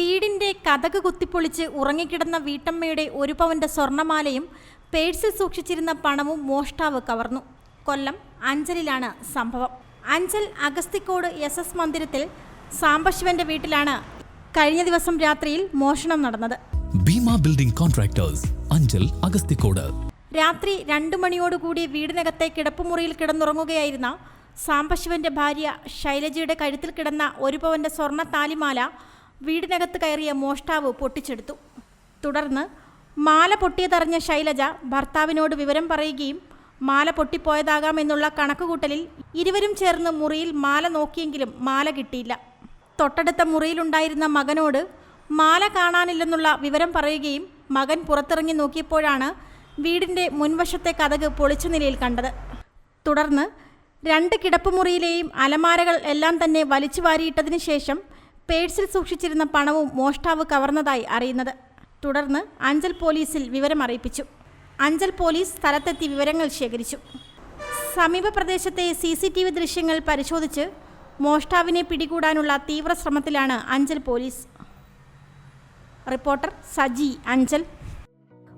വീടിന്റെ കഥക് കുത്തിപ്പൊളിച്ച് ഉറങ്ങിക്കിടന്ന വീട്ടമ്മയുടെ ഒരു പവന്റെ സ്വർണമാലയും പേഴ്സിൽ സൂക്ഷിച്ചിരുന്ന പണവും മോഷ്ടാവ് കവർന്നു. കൊല്ലം അഞ്ചലിലാണ് സംഭവം. അഞ്ചൽ അഗസ്തിക്കോട് എസ് എസ് മന്ദിരത്തിൽ സാംബശിവന്റെ വീട്ടിലാണ് കഴിഞ്ഞ ദിവസം രാത്രിയിൽ മോഷണം നടന്നത്. Bheema building contractors Anchal Agasthikode. രാത്രി രണ്ടു മണിയോടുകൂടി വീടിനകത്തെ കിടപ്പുമുറിയിൽ കിടന്നുറങ്ങുകയായിരുന്ന സാംബശിവന്റെ ഭാര്യ ശൈലജയുടെ കഴുത്തിൽ കിടന്ന ഒരു പവന്റെ സ്വർണ താലിമാല വീടിനകത്ത് കയറിയ മോഷ്ടാവ് പൊട്ടിച്ചെടുത്തു. തുടർന്ന് മാല പൊട്ടിയതറിഞ്ഞ ശൈലജ ഭർത്താവിനോട് വിവരം പറയുകയും മാല പൊട്ടിപ്പോയതാകാമെന്നുള്ള കണക്കുകൂട്ടലിൽ ഇരുവരും ചേർന്ന് മുറിയിൽ മാല നോക്കിയെങ്കിലും മാല കിട്ടിയില്ല. തൊട്ടടുത്ത മുറിയിലുണ്ടായിരുന്ന മകനോട് മാല കാണാനില്ലെന്നുള്ള വിവരം പറയുകയും മകൻ പുറത്തിറങ്ങി നോക്കിയപ്പോഴാണ് വീടിന്റെ മുൻവശത്തെ കഥക് പൊളിച്ച നിലയിൽ കണ്ടത്. തുടർന്ന് രണ്ട് കിടപ്പുമുറിയിലെയും അലമാരകൾ എല്ലാം തന്നെ വലിച്ചു വാരിയിട്ടതിന് ശേഷം പേഴ്സിൽ സൂക്ഷിച്ചിരുന്ന പണവും മോഷ്ടാവ് കവർന്നതായി അറിയുന്നത്. തുടർന്ന് അഞ്ചൽ പോലീസിൽ വിവരം അറിയിപ്പിച്ചു. അഞ്ചൽ പോലീസ് സ്ഥലത്തെത്തി വിവരങ്ങൾ ശേഖരിച്ചു. സമീപ പ്രദേശത്തെ സി സി ടി വി ദൃശ്യങ്ങൾ പരിശോധിച്ച് മോഷ്ടാവിനെ പിടികൂടാനുള്ള തീവ്ര ശ്രമത്തിലാണ് അഞ്ചൽ പോലീസ്. റിപ്പോർട്ടർ സജി അഞ്ചൽ.